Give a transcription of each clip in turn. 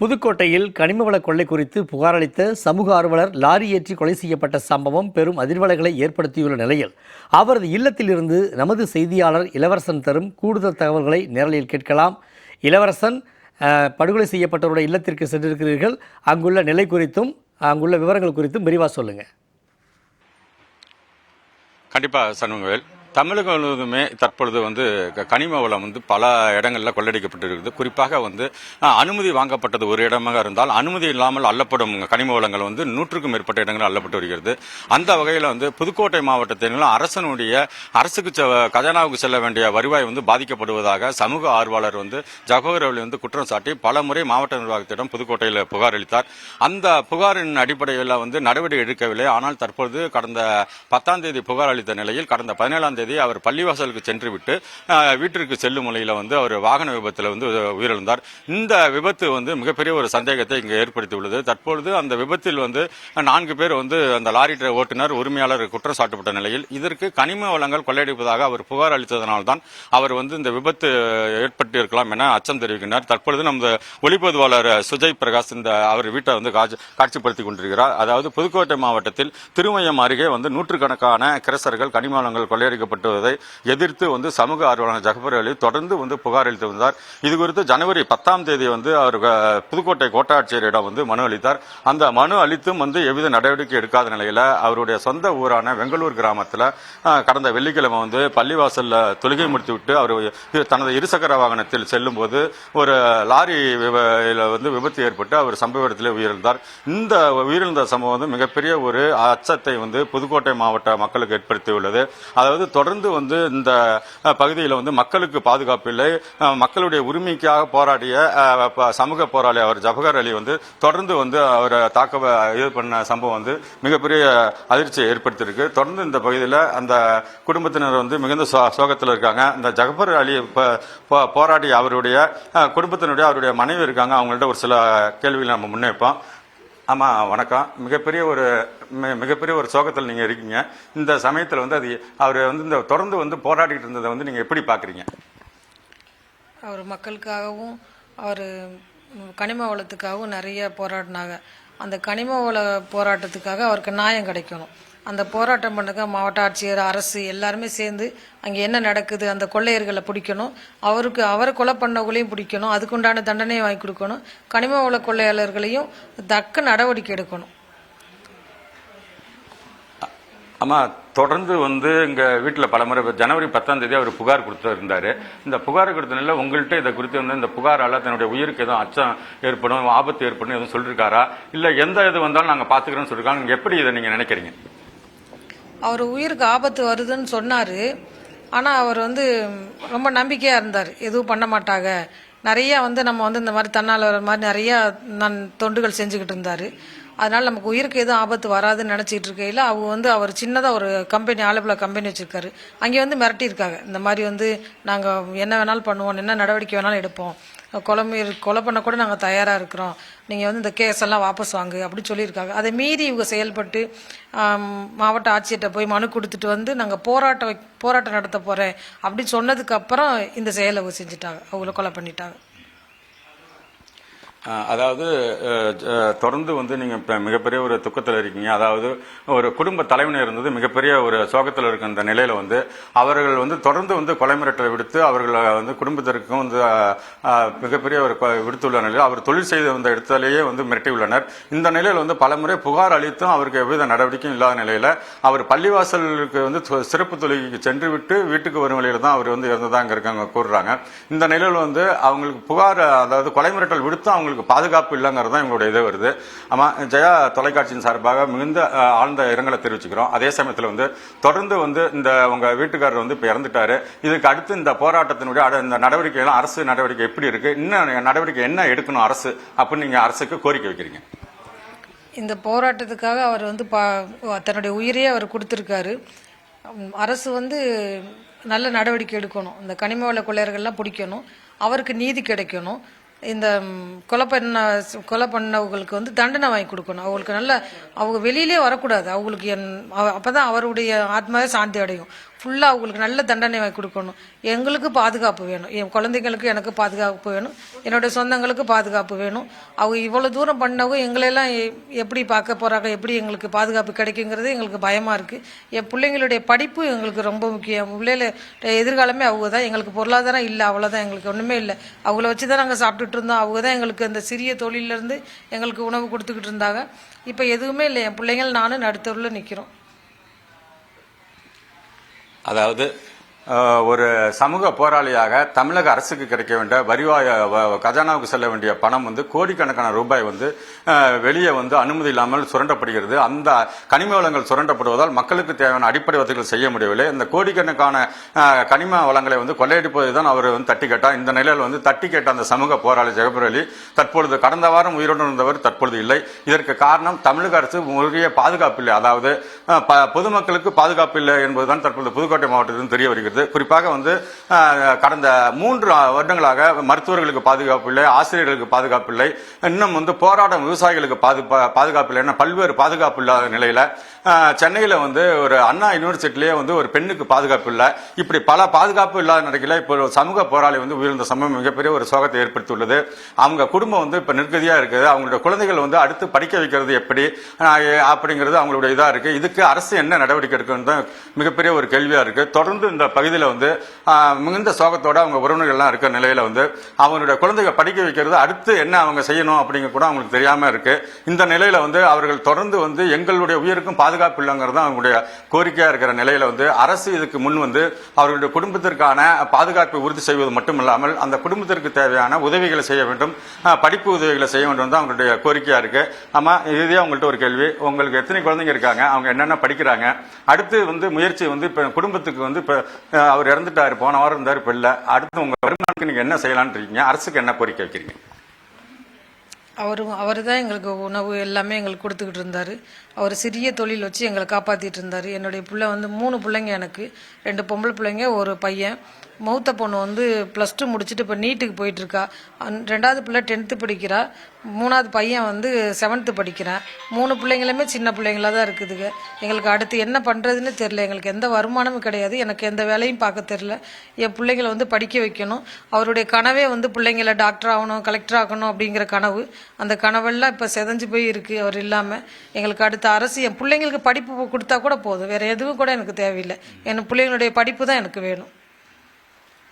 புதுக்கோட்டையில் கனிமவள கொள்ளை குறித்து புகார் அளித்த சமூக ஆர்வலர் லாரி ஏற்றி கொலை செய்யப்பட்ட சம்பவம் பெரும் அதிர்வலைகளை ஏற்படுத்தியுள்ள நிலையில் அவரது இல்லத்திலிருந்து நமது செய்தியாளர் இளவரசன் தரும் கூடுதல் தகவல்களை நேரலில் கேட்கலாம். இளவரசன் படுகொலை செய்யப்பட்டவருடைய இல்லத்திற்கு சென்றிருக்கிறீர்கள். அங்குள்ள நிலை குறித்தும் அங்குள்ள விவரங்கள் குறித்தும் விரிவாக சொல்லுங்கள் கண்டிப்பாக சண்முகவேல். தமிழகம் முழுவதுமே தற்பொழுது வந்து க- கனிம வளம் வந்து பல இடங்களில் கொள்ளடிக்கப்பட்டிருக்குது குறிப்பாக வந்து அனுமதி வாங்கப்பட்டது ஒரு இடமாக இருந்தால் அனுமதி இல்லாமல் அள்ளப்படும் கனிம வளங்கள் வந்து நூற்றுக்கும் மேற்பட்ட இடங்களில் அள்ளப்பட்டு வருகிறது. அந்த வகையில் வந்து புதுக்கோட்டை மாவட்டத்தில் அரசனுடைய அரசுக்கு செ- கஜானாவுக்கு செல்ல வேண்டிய வருவாய் வந்து பாதிக்கப்படுவதாக சமூக ஆர்வலர் வந்து ஜவஹர் அலி வந்து குற்றம் சாட்டி பல முறை மாவட்ட நிர்வாகத்திடம் புதுக்கோட்டையில் புகார் அளித்தார். அந்த புகாரின் அடிப்படையில் வந்து நடவடிக்கை எடுக்கவில்லை. ஆனால் தற்பொழுது கடந்த பத்தாம் தேதி புகார் அளித்த நிலையில் கடந்த பதினேழாம் தேதி அவர் பள்ளிவாசலுக்கு சென்றுவிட்டு விட்டு வீட்டிற்கு செல்லும் முறையில் வந்து அவர் வாகன விபத்தில் வந்து உயிரிழந்தார். இந்த விபத்து வந்து மிகப்பெரிய ஒரு சந்தேகத்தை இங்கு ஏற்படுத்தியுள்ளது. தற்பொழுது அந்த விபத்தில் வந்து நான்கு பேர் வந்து அந்த லாரி ஓட்டுநர் உரிமையாளர் குற்றம் சாட்டப்பட்ட நிலையில். இதற்கு கனிம வளங்கள் கொள்ளையடிப்பதாக அவர் புகார் அளித்ததனால்தான் அவர் வந்து இந்த விபத்து ஏற்பட்டு இருக்கலாம் என அச்சம் தெரிவிக்கின்றார். தற்பொழுது நமது ஒளிப்பதிவாளர் சுஜய் பிரகாஷ் இந்த அவர் வீட்டை வந்து காட்சி- காட்சிப்படுத்திக் கொண்டிருக்கிறார். அதாவது புதுக்கோட்டை மாவட்டத்தில் திருமயம் அருகே வந்து நூற்றுக்கணக்கான கிரசர்கள் கனிம வளங்கள் கொள்ளையடிக்கப்படுவதை எதிர்த்து வந்து சமூக ஆர்வலர் ஜகபர் அலி தொடர்ந்து வந்து புகார் அளித்து வந்தார் இது குறித்து ஜனவரி பத்தாம் தேதி வந்து அவர் புதுக்கோட்டை கோட்டாட்சியரிடம் வந்து மனு அளித்தார். அந்த மனு அளித்தும் வந்து எவ்வித நடவடிக்கை எடுக்காத நிலையில் அவருடைய சொந்த ஊரான வெங்கலூர் கிராமத்தில் கடந்த வெள்ளிக்கிழமை வந்து பள்ளிவாசலில் தொழுகை முடித்து விட்டு அவர் தனது இருசக்கர வாகனத்தில் செல்லும்போது ஒரு லாரி வந்து விபத்து ஏற்பட்டு அவர் சம்பவ இடத்திலே உயிரிழந்தார். இந்த உயிரிழந்த சம்பவம் வந்து மிகப்பெரிய ஒரு அச்சத்தை வந்து புதுக்கோட்டை மாவட்ட மக்களுக்கு ஏற்படுத்தியுள்ளது. அதாவது தொடர்ந்து வந்து இந்த பகுதியில் வந்து மக்களுக்கு பாதுகாப்பு இல்லை. மக்களுடைய உரிமைக்காக போராடிய சமூக போராளி அவர் ஜபகர் அலி வந்து தொடர்ந்து வந்து அவரை தாக்க இது பண்ண சம்பவம் வந்து மிகப்பெரிய அதிர்ச்சியை ஏற்படுத்தியிருக்கு. தொடர்ந்து இந்த பகுதியில் அந்த குடும்பத்தினர் வந்து மிகுந்த சோ- சோகத்தில் இருக்காங்க. இந்த ஜகபர் அலி போராடிய அவருடைய குடும்பத்தினுடைய அவருடைய மனைவி இருக்காங்க. அவங்கள்ட்ட ஒரு சில கேள்விகளை நம்ம முன்வைப்போம் ஆமாம் வணக்கம். மிகப்பெரிய ஒரு மிகப்பெரிய ஒரு சோகத்தில் நீங்கள் இருக்கீங்க. இந்த சமயத்தில் வந்து அது அவர் வந்து இந்த தொடர்ந்து வந்து போராடிட்டு இருந்ததை வந்து நீங்கள் எப்படி பார்க்குறீங்க அவர் மக்களுக்காகவும் அவர் கனிம வளத்துக்காகவும் நிறைய போராடினாங்க. அந்த கனிம வள போராட்டத்துக்காக அவருக்கு நியாயம் கிடைக்கணும். அந்த போராட்டம் பண்ணுங்க மாவட்ட ஆட்சியர் அரசு எல்லாருமே சேர்ந்து அங்கே என்ன நடக்குது அந்த கொள்ளையர்களை பிடிக்கணும். அவருக்கு அவரை கொலை பண்ணவங்களையும் பிடிக்கணும். அதுக்குண்டான தண்டனையை வாங்கி கொடுக்கணும். கனிம வள கொள்ளையாளர்களையும் தக்க நடவடிக்கை எடுக்கணும். ஆமாம் தொடர்ந்து வந்து எங்கள் வீட்டில் பல பலமுறை ஜனவரி பத்தாம் தேதி அவர் புகார் கொடுத்துருந்தார் இந்த புகார் கொடுத்ததுனால உங்கள்கிட்ட இதை குறித்து வந்து இந்த புகாரால் தன்னுடைய உயிருக்கு எதுவும் அச்சம் ஏற்படும் ஆபத்து ஏற்படும் எதுவும் சொல்லியிருக்காரா இல்லை எந்த இது வந்தாலும் நாங்கள் பாத்துக்கிறோம்னு சொல்லியிருக்காங்க எப்படி இதை நீங்கள் நினைக்கிறீங்க? அவர் உயிருக்கு ஆபத்து வருதுன்னு சொன்னார். ஆனால் அவர் வந்து ரொம்ப நம்பிக்கையாக இருந்தார். எதுவும் பண்ண மாட்டாங்க நிறையா வந்து நம்ம வந்து இந்த மாதிரி தன்னால் வர மாதிரி நிறையா நான் தொண்டுகள் செஞ்சுக்கிட்டு இருந்தார். அதனால் நமக்கு உயிருக்கு எதுவும் ஆபத்து வராதுன்னு நினச்சிட்டு இருக்கையில் அவங்க வந்து அவர் சின்னதாக ஒரு கம்பெனி ஆலப்புல கம்பெனி வச்சுருக்காரு. அங்கே வந்து மிரட்டியிருக்காங்க. இந்த மாதிரி வந்து நாங்கள் என்ன வேணாலும் பண்ணுவோம் என்ன நடவடிக்கை வேணாலும் எடுப்போம். கொலை கொலை பண்ண கூட நாங்கள் தயாராக இருக்கிறோம். நீங்கள் வந்து இந்த கேஸ் எல்லாம் வாபஸ் வாங்கு அப்படின்னு சொல்லியிருக்காங்க. அதை மீறி இவங்க செயல்பட்டு மாவட்ட ஆட்சியர்கிட்ட போய் மனு கொடுத்துட்டு வந்து நாங்கள் போராட்டம் வை- போராட்டம் நடத்த போகிறேன் அப்படின்னு சொன்னதுக்கப்புறம் இந்த செயலை செஞ்சுட்டாங்க. அவங்கள கொலை பண்ணிட்டாங்க. அதாவது தொடர்ந்து வந்து நீங்கள் இப்போ மிகப்பெரிய ஒரு துக்கத்தில் இருக்கீங்க. அதாவது ஒரு குடும்ப தலைவனர் இருந்தது மிகப்பெரிய ஒரு சோகத்தில் இருக்க அந்த நிலையில் வந்து அவர்கள் வந்து தொடர்ந்து வந்து கொலை மிரட்டலை விடுத்து அவர்களை வந்து குடும்பத்திற்கும் வந்து மிகப்பெரிய ஒரு விடுத்துள்ள நிலையில் அவர் தொழில் செய்த வந்த இடத்திலேயே வந்து மிரட்டியுள்ளனர். இந்த நிலையில் வந்து பலமுறை புகார் அளித்தும் அவருக்கு எவ்வித நடவடிக்கையும் இல்லாத நிலையில் அவர் பள்ளிவாசலுக்கு வந்து சிறப்பு தொழுகைக்கு சென்று விட்டு வீட்டுக்கு வரும் வழியில தான் அவர் வந்து இறந்ததாக இருக்காங்க கூறுறாங்க. இந்த நிலையில் வந்து அவங்களுக்கு புகார் அதாவது கொலை மிரட்டல் விடுத்தும் அவங்களுக்கு பாதுகாப்பு இல்லைங்கிறது தான் எங்களுடைய இது வருது. ஆமாம் ஜெயா தொலைக்காட்சியின் சார்பாக மிகுந்த ஆழ்ந்த இரங்கலை தெரிவிச்சுக்கிறோம். அதே சமயத்தில் வந்து தொடர்ந்து வந்து இந்த உங்கள் வீட்டுக்காரர் வந்து இப்போ இறந்துட்டாரு. இதுக்கு அடுத்து இந்த போராட்டத்தினுடைய இந்த நடவடிக்கை எல்லாம் அரசு நடவடிக்கை எப்படி இருக்குது இன்னும் நடவடிக்கை என்ன எடுக்கணும் அரசு? அப்படின்னு நீங்கள் அரசுக்கு கோரிக்கை வைக்கிறீங்க. இந்த போராட்டத்துக்காக அவர் வந்து பா தன்னுடைய உயிரையே அவர் கொடுத்துருக்காரு. அரசு வந்து நல்ல நடவடிக்கை எடுக்கணும். இந்த கனிம வள கொள்ளையர்கள்லாம் பிடிக்கணும். அவருக்கு நீதி கிடைக்கணும். இந்த கொலை பண்ண கொலை பண்ணவங்களுக்கு வந்து தண்டனை வாங்கி கொடுக்கணும். அவங்களுக்கு நல்ல அவங்க வெளியிலே வரக்கூடாது. அவங்களுக்கு என் அவ- அப்பதான் அவருடைய ஆத்மாவே சாந்தி அடையும். ஃபுல்லாக அவங்களுக்கு நல்ல தண்டனை வாங்கி கொடுக்கணும். எங்களுக்கு பாதுகாப்பு வேணும். என் குழந்தைங்களுக்கு எனக்கு பாதுகாப்பு வேணும். என்னுடைய சொந்தங்களுக்கு பாதுகாப்பு வேணும். அவங்க இவ்வளோ தூரம் பண்ணவங்க எங்களெல்லாம் எ- எப்படி பார்க்க போகிறாங்க எப்படி எங்களுக்கு பாதுகாப்பு கிடைக்குங்கிறது எங்களுக்கு பயமாக இருக்குது என் பிள்ளைங்களுடைய படிப்பு எங்களுக்கு ரொம்ப முக்கியம். பிள்ளைகள எதிர்காலமே அவங்க தான். எங்களுக்கு பொருளாதாரம் இல்லை அவ்வளோதான் எங்களுக்கு ஒன்றுமே இல்லை. அவங்கள வச்சு தான் நாங்கள் சாப்பிட்டுட்டு இருந்தோம். அவங்க தான் எங்களுக்கு அந்த சிறிய தொழிலேருந்து எங்களுக்கு உணவு கொடுத்துக்கிட்டு இருந்தாங்க. இப்போ எதுவுமே இல்லை. என் பிள்ளைங்கள் நானும் நடுத்தருவில் நிற்கிறோம் அதாவது ஒரு சமூக போராளியாக தமிழக அரசுக்கு கிடைக்க வேண்டிய வரிவாய வ- கஜானாவுக்கு செல்ல வேண்டிய பணம் வந்து கோடிக்கணக்கான ரூபாய் வந்து வெளியே வந்து அனுமதி இல்லாமல் சுரண்டப்படுகிறது. அந்த கனிம வளங்கள் சுரண்டப்படுவதால் மக்களுக்கு தேவையான அடிப்படை வசதிகள் செய்ய முடியவில்லை. இந்த கோடிக்கணக்கான கனிம வளங்களை வந்து கொள்ளையடிப்பதை தான் அவர் வந்து தட்டி கேட்டார் இந்த நிலையில் வந்து தட்டி கேட்ட அந்த சமூக போராளி ஜெகபர் தற்பொழுது கடந்த வாரம் உயிரோடு இருந்தவர் தற்பொழுது இல்லை. இதற்கு காரணம் தமிழக அரசு உரிய பாதுகாப்பு இல்லை. அதாவது ப- பொதுமக்களுக்கு பாதுகாப்பு இல்லை என்பதுதான் தற்பொழுது புதுக்கோட்டை மாவட்டத்திலும் தெரிய வருகிறது. குறிப்பாக வந்து கடந்த மூன்று வருடங்களாக மருத்துவர்களுக்கு பாதுகாப்பு இல்லை ஆசிரியர்களுக்கு பாதுகாப்பு இல்லை. இன்னும் வந்து போராடும் விவசாயிகளுக்கு பாது பாதுகாப்பு இல்லை. பல்வேறு பாதுகாப்பு இல்லாத நிலையில சென்னையில் சென்னையில வந்து ஒரு அண்ணா யூனிவர்சிட்டிலேயே வந்து ஒரு பெண்ணுக்கு பாதுகாப்பு இல்லை. இப்படி பல பாதுகாப்பு இல்லாத நிலையில இப்போ ஒரு சமூக போராளி வந்து உயிர்ந்த சம்பவம் மிகப்பெரிய ஒரு சோகத்தை ஏற்படுத்தியுள்ளது. அவங்க குடும்பம் வந்து இப்ப நிர்கதியா இருக்குது. அவங்களுடைய குழந்தைகள் வந்து அடுத்து படிக்க வைக்கிறது எப்படி அப்படிங்கிறது அவங்களுடைய இதா இருக்கு. இதுக்கு அரசு என்ன நடவடிக்கை எடுக்கணும் தான் மிகப்பெரிய ஒரு கேள்வியா இருக்கு. தொடர்ந்து இந்த பகுதியில் வந்து மிகுந்த சோகத்தோட அவங்க உறவினர்கள்லாம் இருக்கிற நிலையில் வந்து அவங்களுடைய குழந்தைகள் படிக்க வைக்கிறது அடுத்து என்ன அவங்க செய்யணும் அப்படிங்க கூட அவங்களுக்கு தெரியாமல் இருக்கு. இந்த நிலையில் வந்து அவர்கள் தொடர்ந்து வந்து எங்களுடைய உயிருக்கும் பாதுகாப்பு இல்லைங்கிறது தான் அவங்களுடைய கோரிக்கையாக இருக்கிற நிலையில் வந்து அரசு இதுக்கு முன் வந்து அவர்களுடைய குடும்பத்திற்கான பாதுகாப்பை உறுதி செய்வது மட்டுமில்லாமல் அந்த குடும்பத்திற்கு தேவையான உதவிகளை செய்ய வேண்டும். படிப்பு உதவிகளை செய்ய வேண்டும் தான் அவங்களுடைய கோரிக்கையாக இருக்கு. ஆமாம் இதே அவங்கள்ட்ட ஒரு கேள்வி. உங்களுக்கு எத்தனை குழந்தைங்க இருக்காங்க? அவங்க என்னென்ன படிக்கிறாங்க? அடுத்து வந்து முயற்சி வந்து இப்போ குடும்பத்துக்கு வந்து இப்போ அவர் இறந்துட்டாரு. போன வாரம் இருந்தார் இப்போ இல்லை. அடுத்து உங்கள் வருமானத்துக்கு நீங்கள் என்ன செய்யலாம்னு இருக்கீங்க? அரசுக்கு என்ன கோரிக்கை வைக்கிறீங்க? அவர் அவர் தான் எங்களுக்கு உணவு எல்லாமே எங்களுக்கு கொடுத்துக்கிட்டு இருந்தார். அவர் சிறிய தொழில் வச்சு எங்களை காப்பாற்றிட்டு இருந்தார். என்னுடைய பிள்ளை வந்து மூணு பிள்ளைங்க எனக்கு. ரெண்டு பொம்பளை பிள்ளைங்க ஒரு பையன். மௌத்த பொண்ணு வந்து ப்ளஸ் டூ முடிச்சுட்டு இப்போ நீட்டுக்கு போயிட்டுருக்கா ரெண்டாவது பிள்ளை டென்த்து படிக்கிறா. மூணாவது பையன் வந்து செவன்த்து படிக்கிறான். மூணு பிள்ளைங்களுமே சின்ன பிள்ளைங்களா தான் இருக்குதுங்க. எங்களுக்கு அடுத்து என்ன பண்ணுறதுன்னு தெரில எங்களுக்கு எந்த வருமானமும் கிடையாது. எனக்கு எந்த வேலையும் பார்க்க தெரில என் பிள்ளைங்களை வந்து படிக்க வைக்கணும். அவருடைய கனவே வந்து பிள்ளைங்களை டாக்டர் ஆகணும் கலெக்டர் ஆகணும் அப்படிங்கிற கனவு. அந்த கனவெல்லாம் இப்போ செதஞ்சு போய் இருக்கு. அவர் இல்லாமல் எங்களுக்கு அடுத்த அரசு என் பிள்ளைங்களுக்கு படிப்பு கொடுத்தா கூட போதும். வேறு எதுவும் கூட எனக்கு தேவையில்லை. என் பிள்ளைங்களுடைய படிப்பு தான் எனக்கு வேணும்.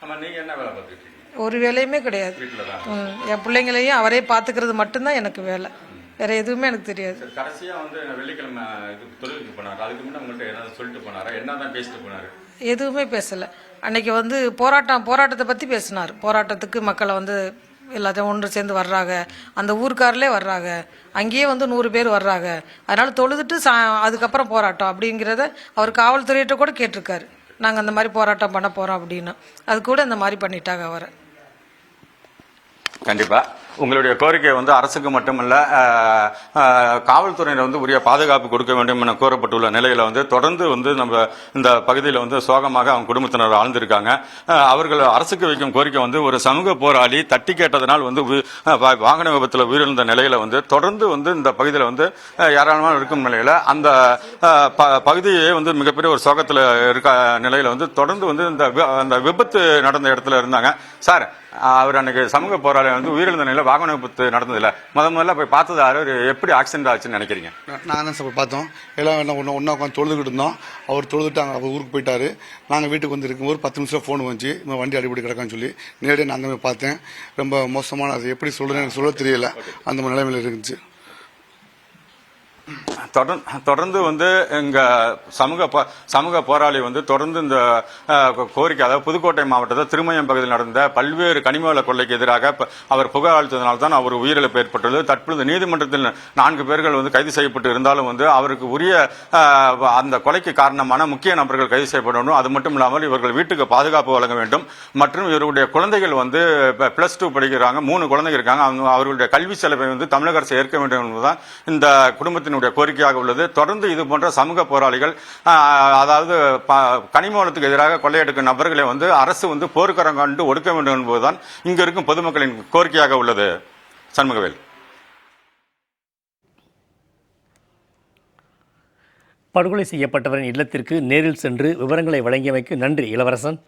ஆமா என்ன வேலை பார்த்துட்டு ஒரு வேலையுமே கிடையாது. என் பிள்ளைங்களையும் அவரே பார்த்துக்கிறது மட்டும்தான் எனக்கு வேலை. வேற எதுவுமே எனக்கு தெரியாது. சரி, கடைசியா வந்து வெள்ளிக்கிழமை இது தொழிலுக்கு போனாரு? அதுக்கு முன்னாடி உங்கள்கிட்ட என்ன சொல்லிட்டு போனாரா? என்னதான் பேசிட்டு போனாரு? எதுவுமே பேசலை. அன்னைக்கு வந்து போராட்டம் போராட்டத்தை பற்றி பேசினார். போராட்டத்துக்கு மக்களை வந்து எல்லாத்தையும் ஒன்று சேர்ந்து வர்றாங்க. அந்த ஊர்க்காரர்களே வர்றாங்க. அங்கேயே வந்து நூறு பேர் வர்றாங்க. அதனால தொழுதுட்டு சா அதுக்கப்புறம் போராட்டம் அப்படிங்கிறத அவர் காவல்துறையிட்ட கூட கேட்டிருக்காரு. நாங்கள் அந்த மாதிரி போராட்டம் பண்ண போகிறோம் அப்படின்னு. அது கூட இந்த மாதிரி பண்ணிட்டாங்க அவரை. கண்டிப்பாக உங்களுடைய கோரிக்கை வந்து அரசுக்கு மட்டுமல்ல காவல்துறையினர் வந்து உரிய பாதுகாப்பு கொடுக்க வேண்டும் என கோரப்பட்டுள்ள நிலையில் வந்து தொடர்ந்து வந்து நம்ம இந்த பகுதியில் வந்து சோகமாக அவங்க குடும்பத்தினர் ஆழ்ந்திருக்காங்க. அவர்கள் அரசுக்கு வைக்கும் கோரிக்கை வந்து ஒரு சமூக போராளி தட்டி கேட்டதனால் வந்து வாகன விபத்தில் உயிரிழந்த நிலையில் வந்து தொடர்ந்து வந்து இந்த பகுதியில் வந்து ஏராளமாக ஏராளமான இருக்கும் நிலையில் அந்த ப- பகுதியே வந்து மிகப்பெரிய ஒரு சோகத்தில் இருக்க நிலையில் வந்து தொடர்ந்து வந்து இந்த வி- அந்த விபத்து நடந்த இடத்துல இருந்தாங்க. சார் அவர் அன்னைக்கு சமூக போராளி வந்து உயிரிழந்த நிலையில் வாகன விபத்து நடந்ததில்ல முத முதல்ல போய் பார்த்தது அவர் எப்படி ஆக்சிடென்ட் ஆச்சுன்னு நினைக்கிறீங்க? நாங்கள் தான் சார் பார்த்தோம்? எல்லாம் என்ன ஒன்று ஒன்றா உட்காந்து தொழுதுகிட்டு இருந்தோம். அவர் தொழுதுட்டாங்க அவர் ஊருக்கு போயிட்டாரு. நாங்கள் வீட்டுக்கு வந்து இருக்கும்போது பத்து நிமிஷம் ஃபோன் வந்துச்சு. இந்த வண்டி அடிப்படி கிடக்கான்னு சொல்லி. நேரடியாக நான் போய் பார்த்தேன். ரொம்ப மோசமான அது எப்படி சொல்கிறேன்னு எனக்கு சொல்ல தெரியல. அந்த மாதிரி நிலைமையில் இருந்துச்சு. தொடர்ந்து தொடர்ந்து வந்து இங்கே சமூக சமூக போராளி வந்து தொடர்ந்து இந்த கோரிக்கை அதாவது புதுக்கோட்டை மாவட்டத்தில் திருமயம் பகுதியில் நடந்த பல்வேறு கனிமவள கொள்ளைக்கு எதிராக ப- அவர் புகார் அளித்ததனால் தான் அவர் உயிரிழப்பு ஏற்பட்டுள்ளது. தற்பொழுது நீதிமன்றத்தில் நான்கு பேர்கள் வந்து கைது செய்யப்பட்டு இருந்தாலும் வந்து அவருக்கு உரிய அந்த கொலைக்கு காரணமான முக்கிய நபர்கள் கைது செய்யப்படணும். அது மட்டும் இல்லாமல் இவர்கள் வீட்டுக்கு பாதுகாப்பு வழங்க வேண்டும். மற்றும் இவருடைய குழந்தைகள் வந்து பிளஸ் டூ படிக்கிறாங்க. மூணு குழந்தைங்க இருக்காங்க. அவங்க அவர்களுடைய கல்வி செலவை வந்து தமிழக அரசு ஏற்க வேண்டும் என்பதுதான் இந்த குடும்பத்தினுடைய கோரிக்கை கோரிக்கையாக உள்ளது. தொடர்ந்து இது போன்ற சமூக போராளிகள் அதாவது ப- எதிராக கொள்ளையெடுக்கும் நபர்களை வந்து அரசு வந்து போர்க்கரம் கண்டு ஒடுக்க வேண்டும் என்பதுதான் இங்கு இருக்கும் பொதுமக்களின் கோரிக்கையாக உள்ளது. சண்முகவேல். படுகொலை செய்யப்பட்டவரின் இல்லத்திற்கு நேரில் சென்று விவரங்களை வழங்கியமைக்கு நன்றி இளவரசன்.